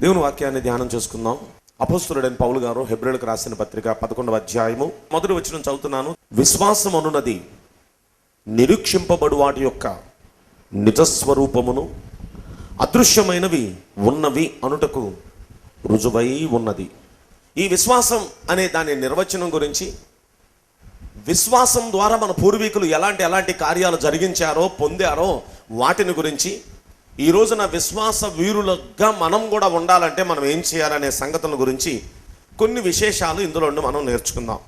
దేవుని వాక్యాన్ని ధ్యానం చేసుకుందాం. అపస్తుడైన పౌలు గారు హెబ్రిల్కి రాసిన పత్రిక పదకొండవ అధ్యాయము. మొదటి వచ్చిన చదువుతున్నాను. విశ్వాసం అనున్నది నిరీక్షింపబడు వాటి యొక్క నిజస్వరూపమును అదృశ్యమైనవి ఉన్నవి అనుటకు రుజువై ఉన్నది. ఈ విశ్వాసం అనే దాని నిర్వచనం గురించి విశ్వాసం ద్వారా మన పూర్వీకులు ఎలాంటి ఎలాంటి కార్యాలు జరిగించారో పొందారో వాటిని గురించి ఈ రోజున విశ్వాస వీరులుగా మనం కూడా ఉండాలంటే మనం ఏం చేయాలనే సంగతుల గురించి కొన్ని విశేషాలు ఇందులో నుండి మనం నేర్చుకుందాం.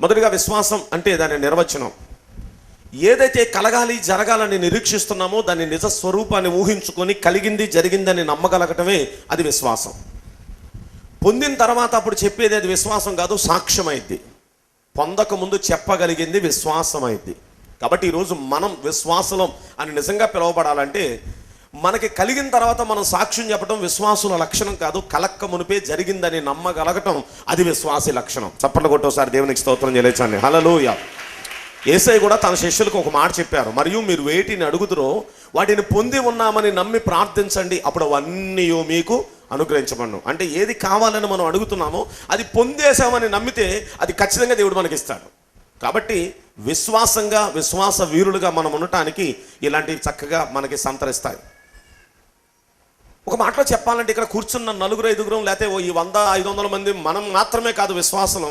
మొదటిగా విశ్వాసం అంటే దాని నిర్వచనం. ఏదైతే కలగాలి జరగాలని నిరీక్షిస్తున్నామో దాని నిజ స్వరూపాన్ని ఊహించుకొని కలిగింది జరిగిందని నమ్మగలగటమే అది విశ్వాసం. పొందిన తర్వాత అప్పుడు చెప్పేది అది విశ్వాసం కాదు సాక్ష్యమైంది పొందక ముందు చెప్పగలిగింది విశ్వాసమైంది కాబట్టి ఈరోజు మనం విశ్వాసం అని నిజంగా పిలువబడాలంటే మనకి కలిగిన తర్వాత మనం సాక్ష్యం చెప్పడం విశ్వాసుల లక్షణం కాదు. కలక్క మునిపే జరిగిందని నమ్మగలగటం అది విశ్వాసి లక్షణం. చప్పట్లు కొట్టోసారి దేవునికి స్తోత్రం చేయలేచండి హలలోయ ఏసై కూడా తన శిష్యులకు ఒక మాట చెప్పారు. మరియు మీరు వేటిని అడుగుతురో వాటిని పొంది ఉన్నామని నమ్మి ప్రార్థించండి. అప్పుడు అవన్నీ మీకు అనుగ్రహించబడను. అంటే ఏది కావాలని మనం అడుగుతున్నామో అది పొందేశామని నమ్మితే అది ఖచ్చితంగా దేవుడు మనకి ఇస్తాడు కాబట్టి విశ్వాసంగా విశ్వాస వీరులుగా మనం ఉండటానికి ఇలాంటివి చక్కగా మనకి సంతరిస్తాయి. ఒక మాటలో చెప్పాలంటే ఇక్కడ కూర్చున్న నలుగురు ఐదుగురం లేకపోతే ఓ ఈ వంద ఐదు వందల మంది మనం మాత్రమే కాదు విశ్వాసం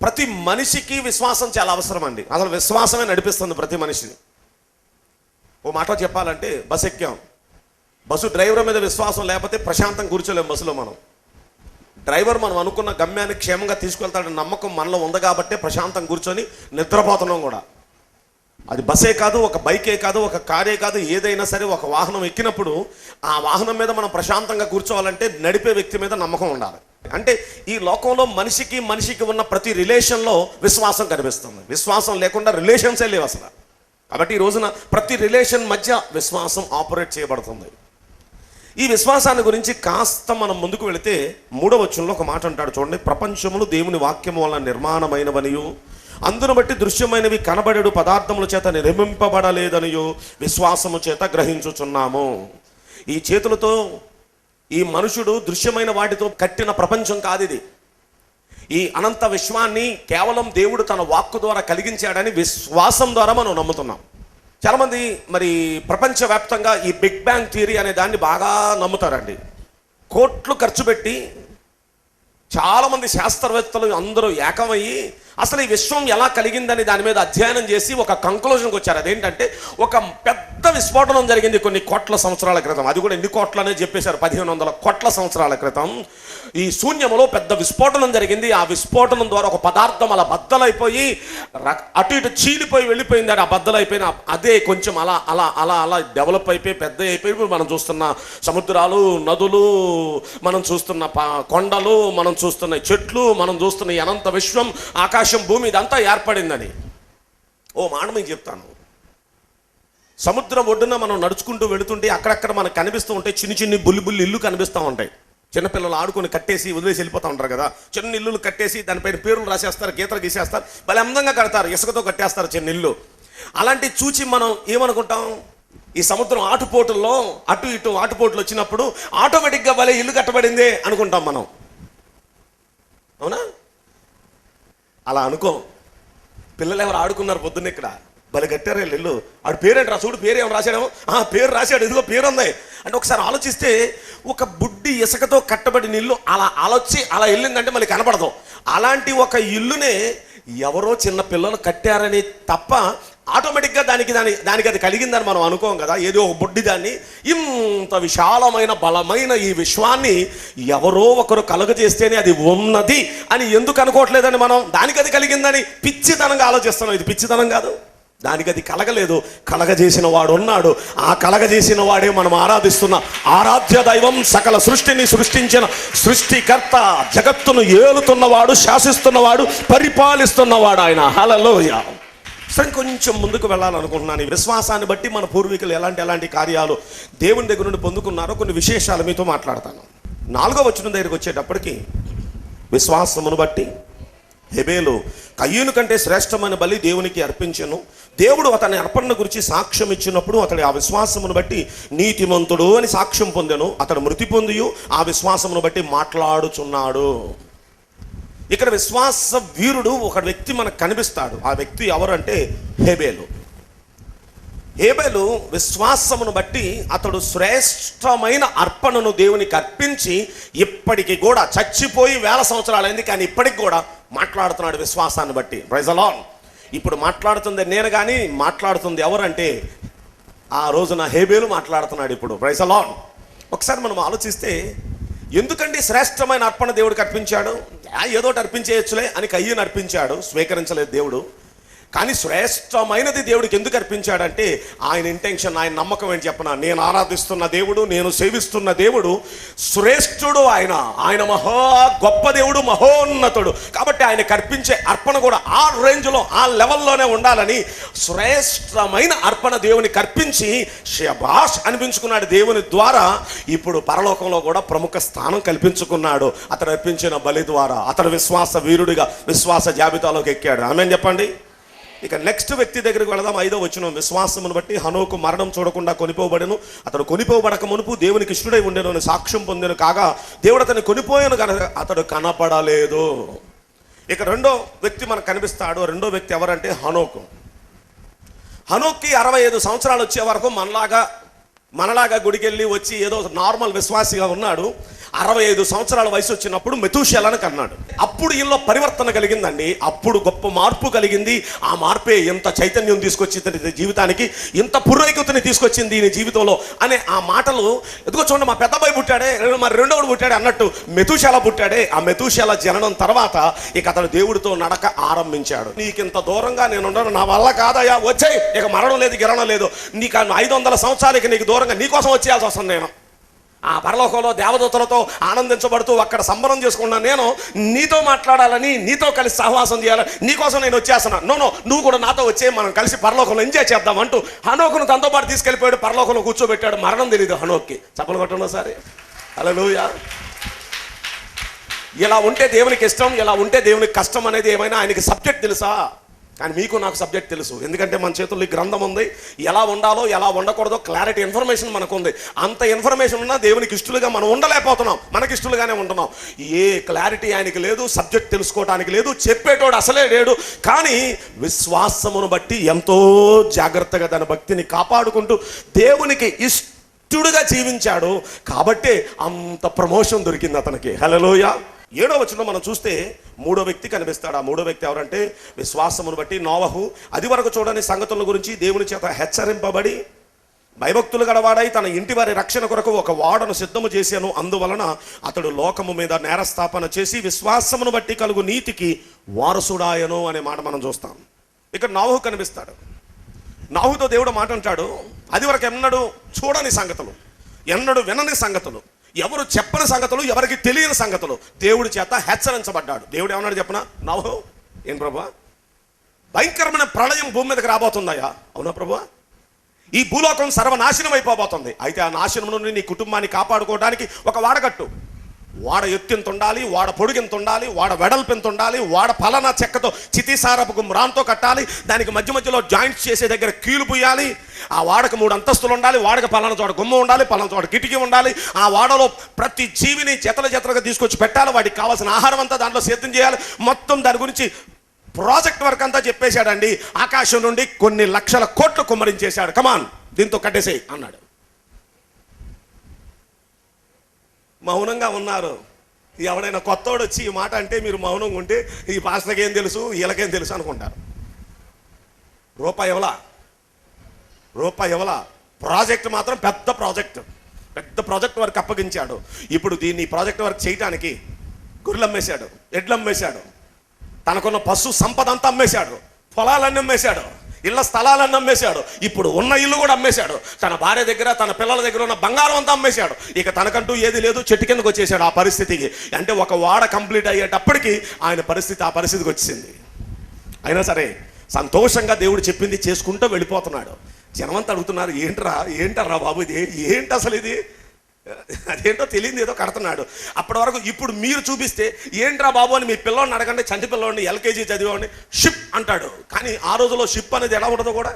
ప్రతి మనిషికి విశ్వాసం చాలా అవసరం అండి అసలు విశ్వాసమే నడిపిస్తుంది ప్రతి మనిషిని. ఓ మాట చెప్పాలంటే బస్ ఎక్కాం. బస్సు డ్రైవర్ మీద విశ్వాసం లేకపోతే ప్రశాంతం కూర్చోలేం బస్సులో మనం. డ్రైవర్ మనం అనుకున్న గమ్యాన్ని క్షేమంగా తీసుకెళ్తాడని నమ్మకం మనలో ఉంది కాబట్టే ప్రశాంతం కూర్చొని నిద్రపోతున్నాం కూడా. అది బస్సే కాదు ఒక బైకే కాదు ఒక కారే కాదు ఏదైనా సరే ఒక వాహనం ఎక్కినప్పుడు ఆ వాహనం మీద మనం ప్రశాంతంగా కూర్చోవాలంటే నడిపే వ్యక్తి మీద నమ్మకం ఉండాలి. అంటే ఈ లోకంలో మనిషికి మనిషికి ఉన్న ప్రతి రిలేషన్లో విశ్వాసం కనిపిస్తుంది. విశ్వాసం లేకుండా రిలేషన్సే లేవు అసలు. కాబట్టి ఈ రోజున ప్రతి రిలేషన్ మధ్య విశ్వాసం ఆపరేట్ చేయబడుతుంది. ఈ విశ్వాసాన్ని గురించి కాస్త మనం ముందుకు వెళితే మూడవ వచనంలో ఒక మాట అంటాడు చూడండి. ప్రపంచములు దేవుని వాక్యము వల్ల నిర్మాణమైనవనియు అందును బట్టి దృశ్యమైనవి కనబడేడు పదార్థముల చేత నిర్మింపబడలేదనియో విశ్వాసము చేత గ్రహించుచున్నాము. ఈ చేతులతో ఈ మనుషుడు దృశ్యమైన వాటితో కట్టిన ప్రపంచం కాదు ఇది ఈ అనంత విశ్వాన్ని కేవలం దేవుడు తన వాక్కు ద్వారా కలిగించాడని విశ్వాసం ద్వారా మనం నమ్ముతున్నాం. చాలామంది మరి ప్రపంచవ్యాప్తంగా ఈ బిగ్ బ్యాంగ్ థియరీ అనే దాన్ని బాగా నమ్ముతారండి. కోట్లు ఖర్చు పెట్టి చాలామంది శాస్త్రవేత్తలు అందరూ ఏకమయ్యి అసలు ఈ విశ్వం ఎలా కలిగిందని దాని మీద అధ్యయనం చేసి ఒక కంక్లూజన్కి వచ్చారు. అదేంటంటే ఒక పెద్ద విస్ఫోటనం జరిగింది కొన్ని కోట్ల సంవత్సరాల క్రితం. అది కూడా ఎన్ని కోట్లనే చెప్పేశారు. పదిహేను వందల కోట్ల సంవత్సరాల క్రితం. ఈ శూన్యములో పెద్ద విస్ఫోటనం జరిగింది. ఆ విస్ఫోటనం ద్వారా ఒక పదార్థం అలా బద్దలైపోయి రక్- అటు ఇటు చీలిపోయి వెళ్ళిపోయింది. ఆ బద్దలైపోయిన అదే కొంచెం అలా అలా అలా అలా డెవలప్ అయిపోయి పెద్ద అయిపోయి మనం చూస్తున్న సముద్రాలు నదులు మనం చూస్తున్న కొండలు మనం చూస్తున్న చెట్లు మనం చూస్తున్న అనంత విశ్వం ఆకాశం భూమి ఇదంతా ఏర్పడిందని. ఓ మాట మీకు చెప్తాను. సముద్రం ఒడ్డున మనం నడుచుకుంటూ వెళుతుంటే అక్కడక్కడ మనకు కనిపిస్తూ ఉంటాయి. చిన్ని చిన్ని బుల్లి బుల్లి ఇల్లు కనిపిస్తూ ఉంటాయి. చిన్నపిల్లలు ఆడుకొని కట్టేసి వదిలేసి వెళ్ళిపోతూ ఉంటారు కదా. చిన్న ఇల్లులు కట్టేసి దానిపైన పేర్లు రాసేస్తారు గీతలు గీసేస్తారు భలే అందంగా కడతారు ఇసుకతో కట్టేస్తారు చిన్న ఇల్లు. అలాంటి చూచి మనం ఏమనుకుంటాం? ఈ సముద్రం ఆటుపోటుల్లో అటు ఇటు ఆటుపోట్లు వచ్చినప్పుడు ఆటోమేటిక్గా భలే ఇల్లు కట్టబడిందే అనుకుంటాం మనం. అవునా? అలా అనుకో. పిల్లలు ఎవరు ఆడుకున్నారు పొద్దున్న ఇక్కడ? భలే కట్టారు ఇల్లు ఆడు పేరేంట్రా చూడు పేరు ఏమైనా రాశాడేమో? ఆ పేరు రాశాడు ఇదిగో పేరు ఉంది అంటే ఒకసారి ఆలోచిస్తే ఒక బుడ్డి ఇసుకతో కట్టబడిన ఇల్లు అలా ఆలోచి అలా వెళ్ళిందంటే మళ్ళీ కనపడదు. అలాంటి ఒక ఇల్లునే ఎవరో చిన్న పిల్లలు కట్టారని తప్ప ఆటోమేటిక్గా దానికి దాని దానికి అది కలిగిందని మనం అనుకోం కదా. ఏదో ఒక బుడ్డి దాన్ని. ఇంత విశాలమైన బలమైన ఈ విశ్వాన్ని ఎవరో ఒకరు కలుగజేస్తేనే అది ఉన్నది అని ఎందుకు అనుకోవట్లేదని మనం దానికి అది కలిగిందని పిచ్చితనంగా ఆలోచిస్తున్నాం. ఇది పిచ్చితనం కాదు. దానికి అది కలగలేదు. కలగజేసిన వాడు ఉన్నాడు ఆ కలగజేసిన వాడే మనం ఆరాధిస్తున్న ఆరాధ్య దైవం సకల సృష్టిని సృష్టించిన సృష్టికర్త జగత్తును ఏలుతున్నవాడు శాసిస్తున్నవాడు పరిపాలిస్తున్నవాడు ఆయన. హలలోయ సరే కొంచెం ముందుకు వెళ్ళాలనుకుంటున్నాను. ఈ విశ్వాసాన్ని బట్టి మన పూర్వీకులు ఎలాంటి ఎలాంటి కార్యాలు దేవుని దగ్గర నుండి పొందుకున్నారో కొన్ని విశేషాలు మీతో మాట్లాడతాను. నాలుగో వచ్చిన దగ్గరికి వచ్చేటప్పటికి విశ్వాసమును బట్టి హెబేలు కయ్యూను కంటే శ్రేష్టమైన బలి దేవునికి అర్పించను. దేవుడు అతని అర్పణ గురించి సాక్ష్యం ఇచ్చినప్పుడు అతడి ఆ విశ్వాసమును బట్టి నీతిమంతుడు అని సాక్ష్యం పొందాను. అతడు మృతి పొందియు ఆ విశ్వాసమును బట్టి మాట్లాడుచున్నాడు. ఇక్కడ విశ్వాస వీరుడు ఒక వ్యక్తి మనకు కనిపిస్తాడు. ఆ వ్యక్తి ఎవరంటే హేబేలు. హేబేలు విశ్వాసమును బట్టి అతడు శ్రేష్టమైన అర్పణను దేవునికి అర్పించి ఇప్పటికి కూడా చచ్చిపోయి వేల సంవత్సరాలైంది కానీ ఇప్పటికి కూడా మాట్లాడుతున్నాడు విశ్వాసాన్ని బట్టి. ప్రైజలాన్ ఇప్పుడు మాట్లాడుతుంది నేను కానీ మాట్లాడుతుంది ఎవరంటే ఆ రోజున హేబేలు మాట్లాడుతున్నాడు ఇప్పుడు. ప్రైజలాన్ ఒకసారి మనం ఆలోచిస్తే ఎందుకండి శ్రేష్టమైన అర్పణ దేవుడికి అర్పించాడు? ఆ, ఏదోటి అర్పించేయచ్చులే అని కయ్యను అర్పించాడు. స్వీకరించలేదు దేవుడు. కానీ శ్రేష్టమైనది దేవుడికి ఎందుకు అర్పించాడంటే ఆయన ఇంటెన్షన్ ఆయన నమ్మకం ఏంటి చెప్పనా? నేను ఆరాధిస్తున్న దేవుడు నేను సేవిస్తున్న దేవుడు శ్రేష్ఠుడు ఆయన. ఆయన మహా గొప్ప దేవుడు మహోన్నతుడు. కాబట్టి ఆయన కర్పించే అర్పణ కూడా ఆ రేంజ్లో ఆ లెవెల్లోనే ఉండాలని శ్రేష్టమైన అర్పణ దేవుని కర్పించి శభాష్ అనిపించుకున్నాడు దేవుని ద్వారా. ఇప్పుడు పరలోకంలో కూడా ప్రముఖ స్థానం కల్పించుకున్నాడు. అతడు అర్పించిన బలి ద్వారా. అతడు విశ్వాస వీరుడిగా విశ్వాస జాబితాలోకి ఎక్కాడు. ఆమె చెప్పండి. ఇక నెక్స్ట్ వ్యక్తి దగ్గరికి వెళదాం. ఐదో వచ్చిన విశ్వాసమును బట్టి హనోకు మరణం చూడకుండా కొనిపోబడను. అతడు కొనిపోబడక మునుపు దేవునికి ఇష్టడై ఉండేను అని సాక్ష్యం పొందాను. కాగా దేవుడు అతన్ని కొనిపోయాను కనుక అతడు కనపడలేదు. ఇక రెండో వ్యక్తి మనకు కనిపిస్తాడు. రెండో వ్యక్తి ఎవరంటే హనోకు. హనోక్కి అరవై ఐదు సంవత్సరాలు వచ్చే వరకు మనలాగా మనలాగా గుడికెళ్ళి వచ్చి ఏదో నార్మల్ విశ్వాసిగా ఉన్నాడు అరవై ఐదు సంవత్సరాల వయసు వచ్చినప్పుడు మెతుషేలను కన్నాడు. అప్పుడు ఈయనలో పరివర్తన కలిగిందండి. అప్పుడు గొప్ప మార్పు కలిగింది. ఆ మార్పే ఎంత చైతన్యం తీసుకొచ్చింది ఇతని జీవితానికి ఇంత పురోగతిని తీసుకొచ్చింది ఈయన జీవితంలో అనే ఆ మాటలు ఎందుకో చూడండి మా పెద్దబాయి పుట్టాడే మరి రెండోడు పుట్టాడే అన్నట్టు మెతుశాల పుట్టాడే. ఆ మెతుశాల జననం తర్వాత ఇక అతడు దేవుడితో నడక ఆరంభించాడు. నీకింత దూరంగా నేను ఉండను నా వల్ల కాదయా వచ్చాయి. ఇక మరణం లేదు గిరణం లేదు. నీకు ఐదు వందల సంవత్సరాలకి నీకు దూరం దూరంగా నీకోసం వచ్చేయాల్సి వస్తుంది నేను. ఆ పరలోకంలో దేవదూతలతో ఆనందించబడుతూ అక్కడ సంబరం చేసుకున్న నేను నీతో మాట్లాడాలని నీతో కలిసి సహవాసం చేయాలని నీకోసం నేను వచ్చేస్తున్నాను నో నో నువ్వు కూడా నాతో వచ్చే మనం కలిసి పరలోకంలో ఎంజాయ్ చేద్దాం అంటూ హనోకును తనతో పాటు తీసుకెళ్ళిపోయాడు పరలోకంలో కూర్చోబెట్టాడు. మరణం తెలియదు హనోక్కి. చెప్పలు కొట్టండి సరే హలో ఇలా ఉంటే దేవునికి ఇష్టం ఇలా ఉంటే దేవునికి కష్టం అనేది ఏమైనా ఆయనకి సబ్జెక్ట్ తెలుసా? కానీ మీకు నాకు సబ్జెక్ట్ తెలుసు. ఎందుకంటే మన చేతుల్లో ఈ గ్రంథం ఉంది. ఎలా ఉండాలో ఎలా ఉండకూడదో క్లారిటీ ఇన్ఫర్మేషన్ మనకు ఉంది అంత ఇన్ఫర్మేషన్ ఉన్నా దేవునికి ఇష్టలుగా మనం ఉండలేకపోతున్నాం. మనకి ఇష్టలుగానే ఉంటున్నాం. ఏ క్లారిటీ ఆయనకి లేదు సబ్జెక్ట్ తెలుసుకోవడానికి లేదు చెప్పేటోడు అసలే లేడు. కానీ విశ్వాసమును బట్టి ఎంతో జాగ్రత్తగా తన భక్తిని కాపాడుకుంటూ దేవునికి ఇష్టడుగా జీవించాడు. కాబట్టే అంత ప్రమోషన్ దొరికింది అతనికి. హలోయ ఏడో వచనం మనం చూస్తే మూడో వ్యక్తి కనిపిస్తాడు. ఆ మూడో వ్యక్తి ఎవరంటే విశ్వాసమును బట్టి నోవహు. అది వరకు చూడని సంగతుల గురించి దేవుని చేత హెచ్చరింపబడి భయభక్తులు గడవాడై తన ఇంటి వారి రక్షణ కొరకు ఒక వాడను సిద్ధము చేశాను. అందువలన అతడు లోకము మీద నేరస్థాపన చేసి విశ్వాసమును బట్టి కలుగు నీతికి వారసుడాయను అనే మాట మనం చూస్తాం. ఇక్కడ నాహు కనిపిస్తాడు. నాహుతో దేవుడు మాట అంటాడు అది వరకు ఎన్నడూ చూడని సంగతులు ఎన్నడూ వినని సంగతులు. ఎవరు చెప్పని సంగతులు ఎవరికి తెలియని సంగతులు. దేవుడి చేత హెచ్చరించబడ్డాడు. దేవుడు ఏమన్నాడు చెప్పనా? నవ్వు. ఏం ప్రభా? భయంకరమైన ప్రళయం భూమి మీదకి రాబోతుందయ్యా. అవునా ప్రభా? ఈ భూలోకం సర్వనాశనం అయిపోబోతుంది. అయితే ఆ నాశనం నుండి నీ కుటుంబాన్ని కాపాడుకోవడానికి ఒక వాడగట్టు. వాడ ఎత్తింత ఉండాలి వాడ పొడిగింత ఉండాలి వాడ వెడల్పు ఎంత ఉండాలి వాడ ఫలనా చెక్కతో చితిసారపు మ్రాన్తో కట్టాలి దానికి మధ్య మధ్యలో జాయింట్స్ చేసే దగ్గర కీలు పుయ్యాలి ఆ వాడకు మూడు అంతస్తులు ఉండాలి వాడకు పలానా చోట గుమ్మ ఉండాలి పలానా చోట కిటికీ ఉండాలి ఆ వాడలో ప్రతి జీవిని చెతల చెతలుగా తీసుకొచ్చి పెట్టాలి వాడికి కావాల్సిన ఆహారం అంతా దాంట్లో సిద్ధం చేయాలి మొత్తం దాని గురించి ప్రాజెక్ట్ వర్క్ అంతా చెప్పేశాడండి ఆకాశం నుండి కొన్ని లక్షల కోట్లు కుమ్మరించేశాడు. కమాన్ దీంతో కట్టేసేయి అన్నాడు. మౌనంగా ఉన్నారు. ఎవడైనా కొత్తవాడు వచ్చి ఈ మాట అంటే మీరు మౌనంగా ఉంటే ఈ పాస్టర్కి ఏం తెలుసు? వీళ్ళకేం తెలుసు అనుకుంటారు. రూపాయి ఎవలా రూపాయి ఎవలా ప్రాజెక్ట్ మాత్రం పెద్ద ప్రాజెక్ట్. పెద్ద ప్రాజెక్ట్ వర్క్ అప్పగించాడు. ఇప్పుడు దీన్ని ప్రాజెక్ట్ వర్క్ చేయడానికి గొర్రెలు అమ్మేశాడు ఎడ్లు అమ్మేశాడు తనకున్న పశు సంపద అంతా అమ్మేశాడు. పొలాలన్నీ అమ్మేశాడు. ఇళ్ళ స్థలాలన్నీ అమ్మేశాడు. ఇప్పుడు ఉన్న ఇల్లు కూడా అమ్మేశాడు. తన భార్య దగ్గర తన పిల్లల దగ్గర ఉన్న బంగారం అంతా అమ్మేశాడు. ఇక తనకంటూ ఏది లేదు చెట్టు కిందకు వచ్చేసాడు ఆ పరిస్థితికి. అంటే ఒక వాడ కంప్లీట్ అయ్యేటప్పటికి ఆయన పరిస్థితి ఆ పరిస్థితికి వచ్చింది. అయినా సరే సంతోషంగా దేవుడు చెప్పింది చేసుకుంటూ వెళ్ళిపోతున్నాడు. జనమంతా అడుగుతున్నారు ఏంట్రా ఏంటరా బాబు ఇది? ఏంటి అసలు ఇది? అదేంటో తెలియదు ఏదో కడుతున్నాడు. అప్పటి వరకు ఇప్పుడు మీరు చూపిస్తే ఏంట్రా బాబు అని మీ పిల్లోని అడగండి చంటి పిల్లోని ఎల్కేజీ చదివాడిని షిప్ అంటాడు. కానీ ఆ రోజుల్లో షిప్ అనేది ఎలా ఉండదో కూడా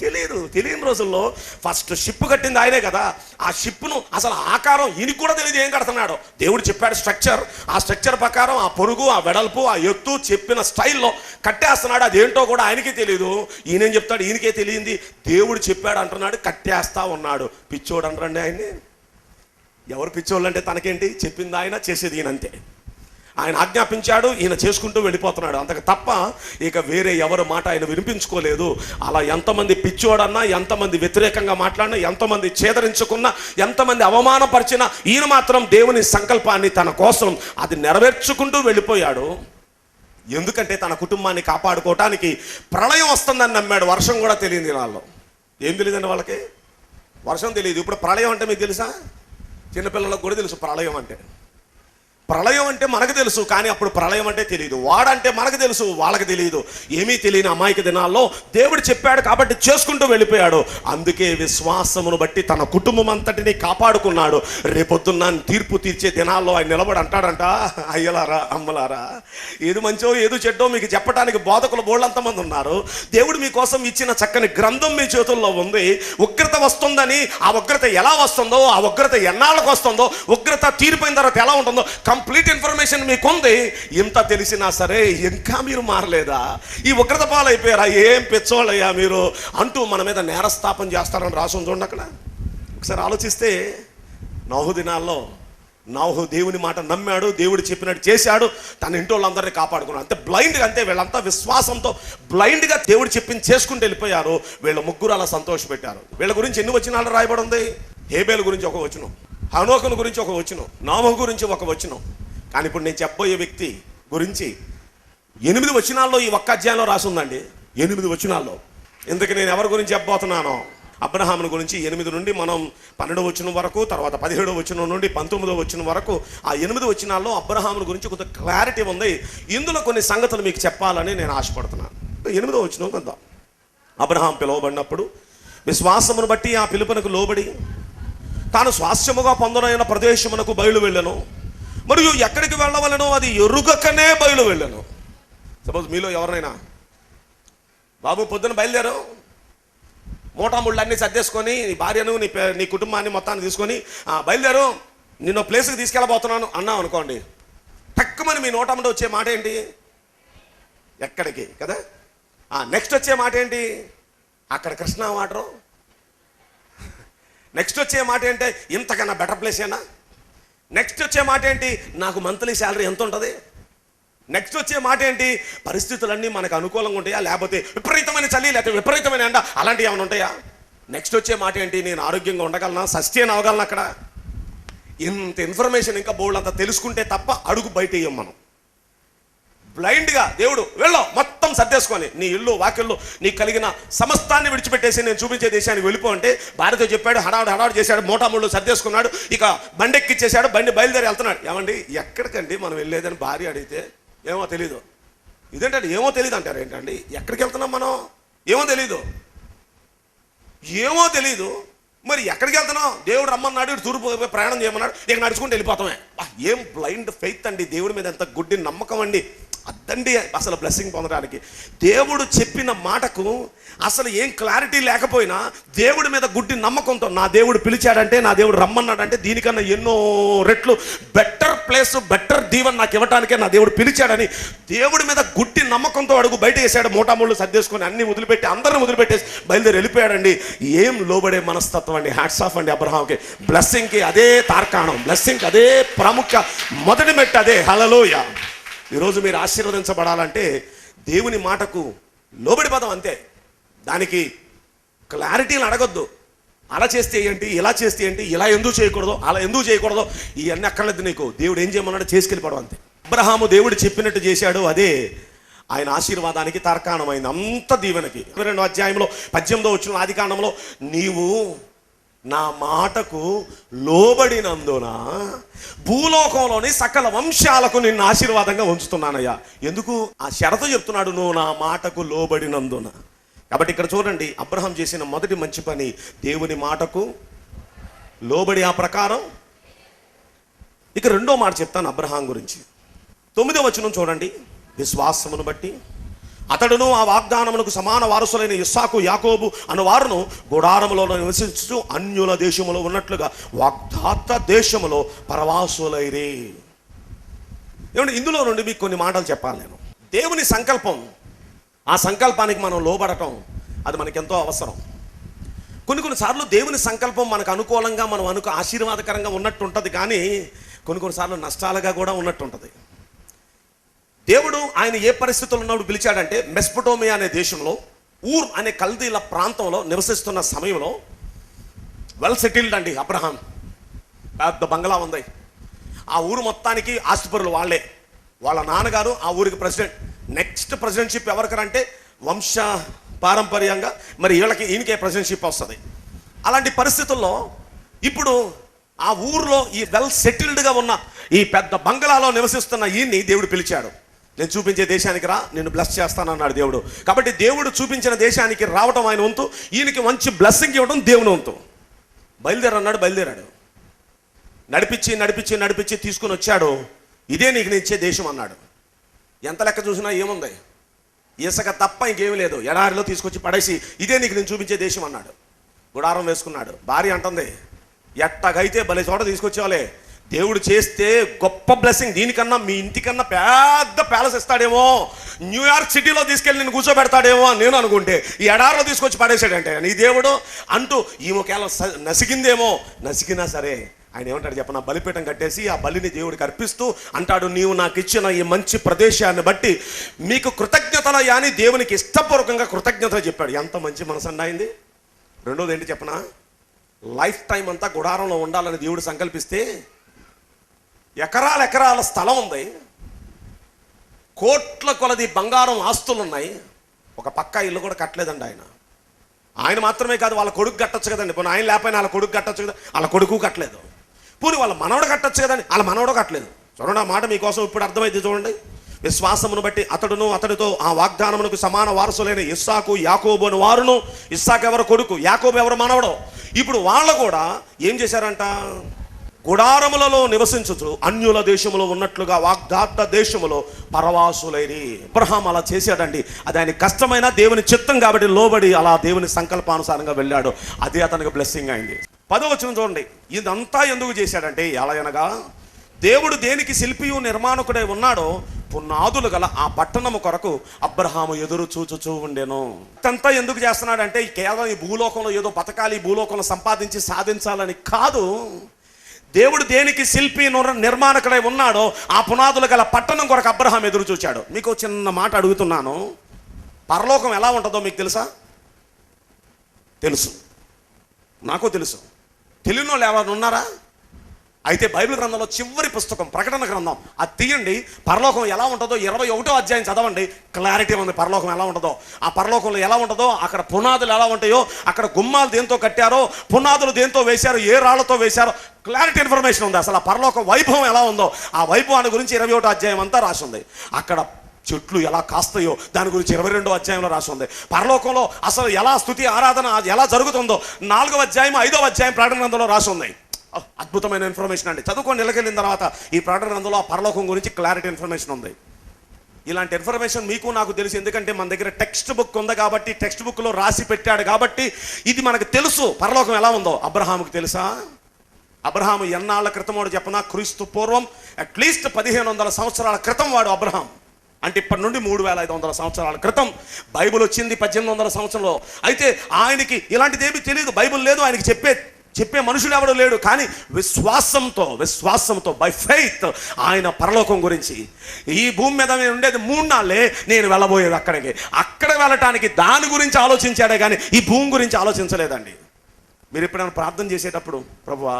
తెలియదు. తెలియని రోజుల్లో ఫస్ట్ షిప్ కట్టింది ఆయనే కదా. ఆ షిప్ను అసలు ఆకారం ఈయనకి కూడా తెలియదు ఏం కడుతున్నాడు. దేవుడు చెప్పాడు స్ట్రక్చర్. ఆ స్ట్రక్చర్ ప్రకారం ఆ పొరుగు ఆ వెడల్పు ఆ ఎత్తు చెప్పిన స్టైల్లో కట్టేస్తున్నాడు. అదేంటో కూడా ఆయనకే తెలియదు ఈయనేం చెప్తాడు? ఈయనకే తెలియంది. దేవుడు చెప్పాడు అంటున్నాడు కట్టేస్తా ఉన్నాడు పిచ్చోడు అంటారండి ఆయన్ని. ఎవరు పిచ్చోళ్ళు అంటే తనకేంటి? చెప్పింది ఆయన చేసేది ఈయన అంతే. ఆయన ఆజ్ఞాపించాడు ఈయన చేసుకుంటూ వెళ్ళిపోతున్నాడు. అంతకు తప్ప ఇక వేరే ఎవరి మాట ఆయన వినిపించుకోలేదు. అలా ఎంతమంది పిచ్చోడన్నా ఎంతమంది వ్యతిరేకంగా మాట్లాడినా ఎంతమంది ఛేదరించుకున్నా ఎంతమంది అవమానపరిచినా ఈయన మాత్రం దేవుని సంకల్పాన్ని తన కోసం అది నెరవేర్చుకుంటూ వెళ్ళిపోయాడు. ఎందుకంటే తన కుటుంబాన్ని కాపాడుకోవటానికి ప్రళయం వస్తుందని నమ్మాడు. వర్షం కూడా తెలియదు వాళ్ళు ఏం తెలియదండి వాళ్ళకి? వర్షం తెలియదు. ఇప్పుడు ప్రళయం అంటే మీకు తెలుసా? చిన్నపిల్లలకు కూడా తెలుసు ప్రళయం అంటే. ప్రళయం అంటే మనకు తెలుసు కానీ అప్పుడు ప్రళయం అంటే తెలియదు వాడంటే మనకు తెలుసు వాళ్ళకి తెలియదు ఏమీ తెలియని అమాయక దినాల్లో దేవుడు చెప్పాడు కాబట్టి చేసుకుంటూ వెళ్ళిపోయాడు. అందుకే విశ్వాసమును బట్టి తన కుటుంబం అంతటిని కాపాడుకున్నాడు. రేపొద్దున్న తీర్పు తీర్చే దినాల్లో ఆయన నిలబడి అంటాడంట అయ్యలారా అమ్మలారా ఏది మంచో ఏది చెడ్డో మీకు చెప్పడానికి బోధకులు బోళ్ళంతమంది ఉన్నారు. దేవుడు మీకోసం ఇచ్చిన చక్కని గ్రంథం మీ చేతుల్లో ఉంది. ఉగ్రత వస్తుందని ఆ ఉగ్రత ఎలా వస్తుందో ఆ ఉగ్రత ఎన్నాళ్ళకు వస్తుందో ఉగ్రత తీరిపోయిన తర్వాత ఎలా ఉంటుందో కంప్లీట్ ఇన్ఫర్మేషన్ మీకు ఉంది ఇంత తెలిసినా సరే ఇంకా మీరు మారలేదా? ఈ ఉగ్రత పాలైపోయారా? ఏం పిచ్చోళ్ళయ్యా మీరు? అంటూ మన మీద నేరస్థాపన చేస్తారని రాసి చూడండి అక్కడ. ఒకసారి ఆలోచిస్తే నౌహు దినాల్లో నౌహు దేవుని మాట నమ్మాడు దేవుడు చెప్పినట్టు చేశాడు తన ఇంటి వాళ్ళందరినీ కాపాడుకున్నాడు. అంతే బ్లైండ్గా అంతే వీళ్ళంతా విశ్వాసంతో బ్లైండ్గా దేవుడు చెప్పింది చేసుకుంటూ వెళ్ళిపోయారు. వీళ్ళ ముగ్గురు అలా సంతోషపెట్టారు. వీళ్ళ గురించి ఎన్ని వచనాలు రాయబడి ఉంది? హేబేల గురించి ఒక వచనం. హనోకుని గురించి ఒక వచనం నామహు గురించి ఒక వచనం. కానీ ఇప్పుడు నేను చెప్పబోయే వ్యక్తి గురించి ఎనిమిది వచనాల్లో ఈ ఒక్క అధ్యాయంలో రాసుందండి. ఎనిమిది వచనాల్లో. ఇందుకు నేను ఎవరి గురించి చెప్పబోతున్నానో? అబ్రహామును గురించి ఎనిమిది నుండి మనం పన్నెండు వచ్చిన వరకు తర్వాత పదిహేడు వచ్చిన నుండి పంతొమ్మిదో వచ్చిన వరకు ఆ ఎనిమిది వచ్చినాల్లో అబ్రహామును గురించి కొంత క్లారిటీ ఉంది. ఇందులో కొన్ని సంగతులు మీకు చెప్పాలని నేను ఆశపడుతున్నాను. ఎనిమిదో వచ్చిన కొంత అబ్రహాం పిలువబడినప్పుడు విశ్వాసమును బట్టి ఆ పిలుపునకు లోబడి తాను స్వాస్థ్యముగా పొందనైన ప్రదేశమునకు బయలు వెళ్ళను. మరియు ఎక్కడికి వెళ్ళవలను అది ఎరుగకనే బయలు వెళ్ళను. సపోజ్ మీలో ఎవరైనా బాబు పొద్దున బయలుదేరు. మూటాముళ్ళన్నీ సర్దేసుకొని నీ భార్యను నీ పే- నీ కుటుంబాన్ని మొత్తాన్ని తీసుకొని బయలుదేరు. నిన్ను ప్లేస్కి తీసుకెళ్ళబోతున్నాను. అన్నాం అనుకోండి. తక్కువని మీ నోటముండి వచ్చే మాట ఏంటి? ఎక్కడికి? కదా? నెక్స్ట్ వచ్చే మాట ఏంటి? అక్కడ కృష్ణా వాటరు. నెక్స్ట్ వచ్చే మాట ఏంటి? ఇంతకన్నా బెటర్ ప్లేసేనా నెక్స్ట్ వచ్చే మాట ఏంటి? నాకు మంత్లీ శాలరీ ఎంత ఉంటుంది? నెక్స్ట్ వచ్చే మాట ఏంటి? పరిస్థితులన్నీ మనకు అనుకూలంగా ఉంటాయా? లేకపోతే విపరీతమైన చలి లేకపోతే విపరీతమైన ఎండ అలాంటివి ఏమైనా ఉంటాయా? నెక్స్ట్ వచ్చే మాట ఏంటి? నేను ఆరోగ్యంగా ఉండగలనా? సస్టైన్ అవ్వగలను అక్కడ? ఇంత ఇన్ఫర్మేషన్ ఇంకా బోల్డ్ అంతా తెలుసుకుంటే తప్ప అడుగు బయట వేయం మనం. బ్లైండ్గా దేవుడు వెళ్ళు మొత్తం సర్దేసుకొని నీ ఇల్లు వాకిళ్ళు నీకు కలిగిన సమస్తాన్ని విడిచిపెట్టేసి నేను చూపించే దేశానికి వెళ్ళిపో అంటే భార్యతో చెప్పాడు హడావుడు హడావుడు చేశాడు మోటాముళ్ళు సర్దేసుకున్నాడు ఇక బండెక్కిచ్చేసాడు బండి బయలుదేరి వెళ్తున్నాడు. ఏమండి ఎక్కడికండి మనం వెళ్ళేదని భార్య అడిగితే ఏమో తెలీదు. ఇదేంటంటే ఏమో తెలియదు అంటారు ఏంటండి? ఎక్కడికి వెళ్తున్నాం మనం? ఏమో తెలీదు. ఏమో తెలీదు. మరి ఎక్కడికి వెళ్తున్నావు? దేవుడు రమ్మన్నాడు ఇటు తూర్పు ప్రయాణం చేయమన్నాడు ఇక నడుచుకుంటూ వెళ్ళిపోతామే. ఏం బ్లైండ్ ఫెయిత్ అండి? దేవుడి మీద ఎంత గుడ్డి నమ్మకం అండి? అద్దండి అసలు బ్లెస్సింగ్ పొందడానికి. దేవుడు చెప్పిన మాటకు అసలు ఏం క్లారిటీ లేకపోయినా దేవుడి మీద గుడ్డి నమ్మకంతో నా దేవుడు పిలిచాడంటే నా దేవుడు రమ్మన్నాడంటే దీనికన్నా ఎన్నో రెట్లు బెటర్ ప్లేస్ బెటర్ దీవెన్ నాకు ఇవ్వటానికే నా దేవుడు పిలిచాడని దేవుడి మీద గుట్టి నమ్మకంతో అడుగు బయట వేసాడు మూటామూళ్ళు సర్దేసుకొని అన్ని వదిలిపెట్టి అందరిని వదిలిపెట్టేసి బయలుదేరి వెళ్ళిపోయాడండి. ఏం లోబడే మనస్తత్వం అండి. హ్యాట్స్ ఆఫ్ అండి అబ్రహాంకి బ్లెస్సింగ్కి అదే తార్కాణం. బ్లెస్సింగ్కి అదే ప్రాముఖ్య మొదటి మెట్టు అదే. హలలోయ ఈరోజు మీరు ఆశీర్వదించబడాలంటే దేవుని మాటకు లోబడి పదం అంతే. దానికి క్లారిటీలు అడగొద్దు. అలా చేస్తే ఏంటి? ఇలా చేస్తే ఏంటి? ఇలా ఎందుకు చేయకూడదు? అలా ఎందుకు చేయకూడదు? ఇవన్నీ అక్కర్లేదు నీకు. దేవుడు ఏం చేయమన్నాడు చేసుకెళ్ళిపోవడం అంతే. అబ్రహాము దేవుడు చెప్పినట్టు చేశాడు అదే. ఆయన ఆశీర్వాదానికి తర్కాణమైంది. అంత దీవెనకి. ఇరవై అధ్యాయంలో పద్దెనిమిదో వచ్చిన ఆది కాండంలో నీవు నా మాటకు లోబడినందున భూలోకంలోని సకల వంశాలకు నిన్ను ఆశీర్వాదంగా ఉంచుతున్నానయ్యా. ఎందుకు? ఆ షరతు చెప్తున్నాడు నువ్వు నా మాటకు లోబడినందున. కాబట్టి ఇక్కడ చూడండి అబ్రహం చేసిన మొదటి మంచి పని దేవుని మాటకు లోబడి ఆ ప్రకారం. ఇక రెండో మాట చెప్తాను అబ్రహాం గురించి. తొమ్మిదో వచనం చూడండి విశ్వాసమును బట్టి. అతడును ఆ వాగ్దానములకు సమాన వారసులైన ఇస్సాకు యాకోబు అను వారును గుడారములో నివసించు అన్యుల దేశములో ఉన్నట్లుగా వాగ్దాత దేశములో పరవాసులైరే. ఏమంటే ఇందులో నుండి మీకు కొన్ని మాటలు చెప్పాలి నేను. దేవుని సంకల్పం ఆ సంకల్పానికి మనం లోబడటం అది మనకెంతో అవసరం. కొన్ని కొన్నిసార్లు దేవుని సంకల్పం మనకు అనుకూలంగా మనం అనుకు ఆశీర్వాదకరంగా ఉన్నట్టు ఉంటుంది కానీ కొన్ని కొన్నిసార్లు నష్టాలుగా కూడా ఉన్నట్టు ఉంటుంది దేవుడు ఆయన ఏ పరిస్థితుల్లో ఉన్నప్పుడు పిలిచాడంటే మెస్పటోమియా అనే దేశంలో ఊర్ అనే కల్దీల ప్రాంతంలో నివసిస్తున్న సమయంలో వెల్ సెటిల్డ్ అండి అబ్రహాం. పెద్ద బంగ్లా ఉంది. ఆ ఊరు మొత్తానికి ఆస్తిపరులు వాళ్ళే. వాళ్ళ నాన్నగారు ఆ ఊరికి ప్రెసిడెంట్. నెక్స్ట్ ప్రెసిడెంట్షిప్ ఎవరికరంటే వంశ పారంపర్యంగా మరి వీళ్ళకి ఈయనకే ప్రెసిడెంట్షిప్ వస్తుంది. అలాంటి పరిస్థితుల్లో ఇప్పుడు ఆ ఊర్లో ఈ వెల్ సెటిల్డ్గా ఉన్న ఈ పెద్ద బంగ్లాలో నివసిస్తున్న ఈయన్ని దేవుడు పిలిచాడు. నేను చూపించే దేశానికి రా నేను బ్లెస్ చేస్తానన్నాడు దేవుడు. కాబట్టి దేవుడు చూపించిన దేశానికి రావటం ఆయన వంతు ఈయనకి మంచి బ్లెస్సింగ్ ఇవ్వడం దేవుని వంతు. బయలుదేరన్నాడు బయలుదేరాడు. నడిపించి నడిపించి నడిపించి తీసుకుని వచ్చాడు. ఇదే నీకు నేను ఇచ్చే దేశం అన్నాడు. ఎంత లెక్క చూసినా ఏముంది? ఇసుక తప్ప ఇంకేమీ లేదు. ఎడారిలో తీసుకొచ్చి పడేసి ఇదే నీకు నేను చూపించే దేశం అన్నాడు. గుడారం వేసుకున్నాడు. భార్య అంటుంది ఎట్టగైతే భలే చోట తీసుకొచ్చేవాలే దేవుడు చేస్తే గొప్ప బ్లెస్సింగ్ దీనికన్నా మీ ఇంటికన్నా పెద్ద ప్యాలెస్ ఇస్తాడేమో న్యూయార్క్ సిటీలో తీసుకెళ్ళి నేను కూర్చోబెడతాడేమో అని నేను అనుకుంటే ఈ ఎడారిలో తీసుకొచ్చి పడేసాడంటే నీ దేవుడు? అంటూ ఈ ఒకేళ స- నసిగిందేమో నసిగినా సరే ఆయన ఏమంటాడు చెప్పన బలిపీఠం కట్టేసి ఆ బలిని దేవుడికి అర్పిస్తూ అంటాడు నీవు నాకు ఇచ్చిన ఈ మంచి ప్రదేశాన్ని బట్టి మీకు కృతజ్ఞతల యాని దేవునికి ఇష్టపూర్వకంగా కృతజ్ఞతలు చెప్పాడు. ఎంత మంచి మనసు అయింది రెండోది ఏంటి చెప్పనా? లైఫ్ టైం అంతా గుడారంలో ఉండాలని దేవుడు సంకల్పిస్తే ఎకరాల ఎకరాల స్థలం ఉంది. కోట్ల కొలది బంగారం ఆస్తులు ఉన్నాయి ఒక పక్క ఇల్లు కూడా కట్టలేదండి ఆయన. ఆయన మాత్రమే కాదు వాళ్ళ కొడుకు కట్టొచ్చు కదండి. పోనీ ఆయన లేకపోయినా వాళ్ళ కొడుకు కట్టొచ్చు కదా. వాళ్ళ కొడుకు కట్టలేదు. పోనీ వాళ్ళ మనవడు కట్టొచ్చు కదండి. వాళ్ళ మనవడు కట్టలేదు. చూడండి ఆ మాట మీకోసం ఇప్పుడు అర్థమైంది చూడండి. విశ్వాసమును బట్టి అతడును అతడితో ఆ వాగ్దానమునకు సమాన వారసులైన ఇస్సాకు యాకోబు అని వారును. ఇస్సాకు ఎవరు కొడుకు? యాకోబు ఎవరు మనవడు? ఇప్పుడు వాళ్ళు కూడా ఏం చేశారంట? గుడారములలో నివసించుచు అన్యుల దేశములో ఉన్నట్లుగా వాగ్దాత్త దేశములో పరవాసులైని అబ్రహాం అలా చేశాడండి. అది ఆయన కష్టమైన దేవుని చిత్తం కాబట్టి లోబడి అలా దేవుని సంకల్పానుసారంగా వెళ్ళాడు. అదే అతనికి బ్లెస్సింగ్ అయింది. పదవచనం చూడండి. ఇదంతా ఎందుకు చేశాడంటే ఎలాగనగా దేవుడు దేనికి శిల్పియు నిర్మాణకుడై ఉన్నాడో పునాదులు గల ఆ పట్టణము కొరకు అబ్రహాము ఎదురు చూచుచూ ఉండెను. ఇదంతా ఎందుకు చేస్తున్నాడంటే కేవలం ఈ భూలోకంలో ఏదో బతకాలి ఈ భూలోకంలో సంపాదించి సాధించాలని కాదు. దేవుడు దేనికి శిల్పి నిర్మాణకుడై ఉన్నాడో ఆ పునాదులు గల పట్టణం కొరకు అబ్రహాం ఎదురు చూచాడు. మీకు చిన్న మాట అడుగుతున్నాను. పరలోకం ఎలా ఉంటుందో మీకు తెలుసా? తెలుసు. నాకు తెలుసు. తెలియని వాళ్ళు ఎవరు ఉన్నారా? అయితే బైబిల్ గ్రంథంలో చివరి పుస్తకం ప్రకటన గ్రంథం. అది తీయండి. పరలోకం ఎలా ఉంటుందో ఇరవై ఒకటో అధ్యాయం చదవండి. క్లారిటీ ఉంది. పరలోకం ఎలా ఉంటుందో. ఆ పరలోకంలో ఎలా ఉంటుందో అక్కడ పునాదులు ఎలా ఉంటాయో అక్కడ గుమ్మాలు దేంతో కట్టారో పునాదులు దేంతో వేశారో ఏ రాళ్ళతో వేశారో క్లారిటీ ఇన్ఫర్మేషన్ ఉంది. అసలు ఆ పరలోక వైభవం ఎలా ఉందో ఆ వైభవాన్ని గురించి ఇరవై ఒకటో అధ్యాయం అంతా రాసి ఉంది. అక్కడ చెట్లు ఎలా కాస్తాయో దాని గురించి ఇరవై రెండో అధ్యాయంలో రాసి ఉంది పరలోకంలో అసలు ఎలా స్థుతి ఆరాధన ఎలా జరుగుతుందో నాలుగవ అధ్యాయం ఐదవ అధ్యాయం ప్రకటన గ్రంథంలో రాసి ఉంది అద్భుతమైన ఇన్ఫర్మేషన్ అండి. చదువుకొని నెలకెళ్ళిన తర్వాత ఈ ప్రకటన గ్రంథంలో ఆ పరలోకం గురించి క్లారిటీ ఇన్ఫర్మేషన్ ఉంది. ఇలాంటి ఇన్ఫర్మేషన్ మీకు నాకు తెలుసు ఎందుకంటే మన దగ్గర టెక్స్ట్ బుక్ ఉంది కాబట్టి టెక్స్ట్ బుక్లో రాసి పెట్టాడు కాబట్టి ఇది మనకు తెలుసు. పరలోకం ఎలా ఉందో అబ్రహాముకు తెలుసా? అబ్రహాము ఎన్నాళ్ళ క్రితం వాడు చెప్పనా? క్రీస్తు పూర్వం అట్లీస్ట్ పదిహేను వందల సంవత్సరాల క్రితం వాడు అబ్రహాం. అంటే ఇప్పటి నుండి మూడు వేల ఐదు వందల సంవత్సరాల క్రితం బైబిల్ వచ్చింది పద్దెనిమిది వందల సంవత్సరంలో. అయితే ఆయనకి ఇలాంటిది ఏమీ తెలియదు. బైబిల్ లేదు ఆయనకి చెప్పే చెప్పే మనుషులు ఎవడు లేడు. కానీ విశ్వాసంతో విశ్వాసంతో బై ఫెయిత్ ఆయన పరలోకం గురించి ఈ భూమి మీద నేను ఉండేది మూడు నాళ్ళే నేను వెళ్ళబోయేది అక్కడికి. అక్కడ వెళ్ళటానికి దాని గురించి ఆలోచించాడే కానీ ఈ భూమి గురించి ఆలోచించలేదండి. మీరు ఎప్పుడైనా ప్రార్థన చేసేటప్పుడు ప్రభువా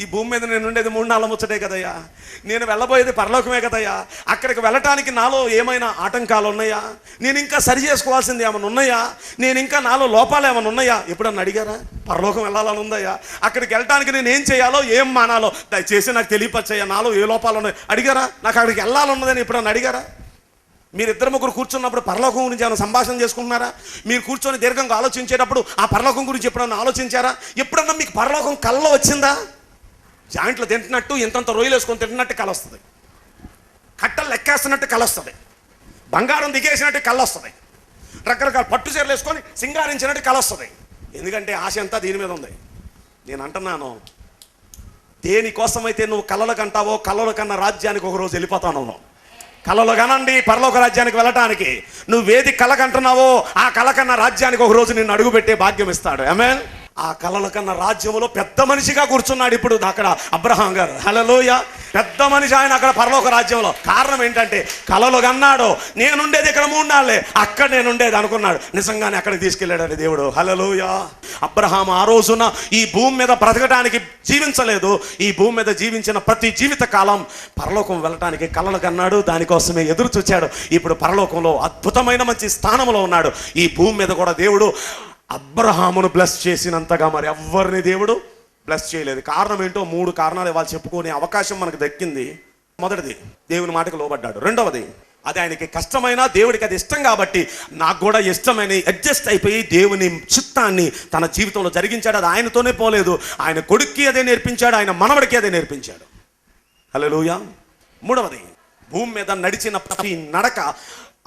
ఈ భూమి మీద నేను ఉండేది మూడు నాలుగు ముచ్చటే కదయ్యా. నేను వెళ్ళబోయేది పరలోకమే కదయ్యా. అక్కడికి వెళ్ళటానికి నాలో ఏమైనా ఆటంకాలు ఉన్నాయా? నేను ఇంకా సరి చేసుకోవాల్సింది ఏమైనా ఉన్నాయా? నేను ఇంకా నాలో లోపాలు ఏమైనా ఉన్నాయా? ఎప్పుడన్నా అడిగారా? పరలోకం వెళ్ళాలని ఉందయ్యా. అక్కడికి వెళ్ళటానికి నేను ఏం చేయాలో ఏం మానాలో? దయచేసి నాకు తెలియపచ్చయ్యా నాలో ఏ లోపాలు ఉన్నాయి. అడిగారా? నాకు అక్కడికి వెళ్ళాలన్నదని ఎప్పుడన్నా అడిగారా? మీరు ఇద్దరు ముగ్గురు కూర్చున్నప్పుడు పరలోకం గురించి ఏమైనా సంభాషణ చేసుకుంటున్నారా? మీరు కూర్చొని దీర్ఘంగా ఆలోచించేటప్పుడు ఆ పరలోకం గురించి ఎప్పుడన్నా ఆలోచించారా? ఎప్పుడన్నా మీకు పరలోకం కళ్ళలో వచ్చిందా? జాయింట్లు తింటున్నట్టు ఇంతంత రొయ్యలు వేసుకొని తింటున్నట్టు కల వస్తుంది కట్టలు లెక్కేస్తున్నట్టు కలొస్తుంది. బంగారం దిగేసినట్టు కళ్ళొస్తుంది రకరకాల పట్టు చీరలు వేసుకొని సింగారించినట్టు కళ వస్తుంది ఎందుకంటే ఆశ అంతా దీని మీద ఉంది. నేను అంటున్నాను దేనికోసమైతే నువ్వు కలలు కంటావో కలలు కన్న రాజ్యానికి ఒక రోజు వెళ్ళిపోతాను నువ్వు. కలలు కనండి పరలోక రాజ్యానికి వెళ్ళటానికి. నువ్వేది కల కంటున్నావో ఆ కళ కన్న రాజ్యానికి ఒకరోజు నిన్ను అడుగుపెట్టే భాగ్యం ఇస్తాడు. ఆమె ఆ కలల కన్న రాజ్యంలో పెద్ద మనిషిగా కూర్చున్నాడు ఇప్పుడు అక్కడ అబ్రహాం గారు. హలలోయ పెద్ద మనిషి ఆయన అక్కడ పరలోక రాజ్యంలో. కారణం ఏంటంటే కలలు కన్నాడు. నేనుండేది ఇక్కడ మూడు నాళ్ళే. అక్కడ నేను ఉండేది అనుకున్నాడు. నిజంగానే అక్కడికి తీసుకెళ్ళాడు దేవుడు. హలలోయ అబ్రహాం ఆ రోజున ఈ భూమి మీద బ్రతకడానికి జీవించలేదు. ఈ భూమి మీద జీవించిన ప్రతి జీవిత కాలం పరలోకం వెళ్ళటానికి కలలు కన్నాడు. దానికోసమే ఎదురు చూచాడు ఇప్పుడు పరలోకంలో అద్భుతమైన మంచి స్థానంలో ఉన్నాడు. ఈ భూమి మీద కూడా దేవుడు అబ్రహామును బ్లెస్ చేసినంతగా మరి ఎవరిని దేవుడు బ్లెస్ చేయలేదు. కారణం ఏంటో మూడు కారణాలు ఇవాళ చెప్పుకునే అవకాశం మనకు దక్కింది. మొదటిది దేవుని మాటకు లోబడ్డాడు. రెండవది అది ఆయనకి కష్టమైన దేవుడికి అది ఇష్టం కాబట్టి నాకు కూడా ఇష్టమైన అడ్జస్ట్ అయిపోయి దేవుని చిత్తాన్ని తన జీవితంలో జరిగించాడు. అది ఆయనతోనే పోలేదు. ఆయన కొడుక్కి అదే నేర్పించాడు. ఆయన మనవడికి అదే నేర్పించాడు. హలోయ మూడవది భూమి మీద నడిచిన ప్రతి నడక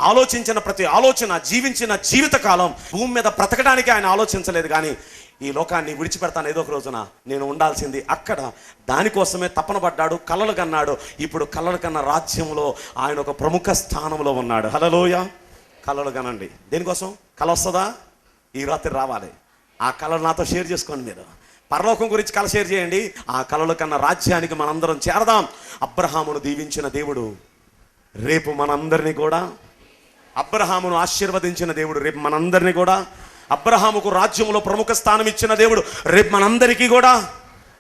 ఆలోచించిన ప్రతి ఆలోచన జీవించిన జీవితకాలం భూమి మీద బ్రతకడానికి ఆయన ఆలోచించలేదు కానీ ఈ లోకాన్ని విడిచిపెడతాను. ఏదో ఒక రోజున నేను ఉండాల్సింది అక్కడ. దానికోసమే తపన పడ్డాడు కలలు కన్నాడు. ఇప్పుడు కలలు కన్న రాజ్యంలో ఆయన ఒక ప్రముఖ స్థానంలో ఉన్నాడు. హలలోయ కలలు కనండి. దేనికోసం? కల వస్తుందా? ఈ రాత్రి రావాలి. ఆ కళలు నాతో షేర్ చేసుకోండి మీరు. పరలోకం గురించి కళ షేర్ చేయండి. ఆ కళల కన్నా రాజ్యానికి మనందరం చేరదాం. అబ్రహామును దీవించిన దేవుడు రేపు మనందరినీ కూడా అబ్రహామును ఆశీర్వదించిన దేవుడు. రేపు మనందరినీ కూడా అబ్రహాముకు రాజ్యంలో ప్రముఖ స్థానం ఇచ్చిన దేవుడు. రేపు మనందరికీ కూడా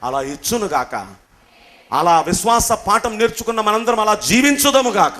అలా ఇచ్చును గాక అలా విశ్వాస పాఠం నేర్చుకున్న మనందరం అలా జీవించుదము గాక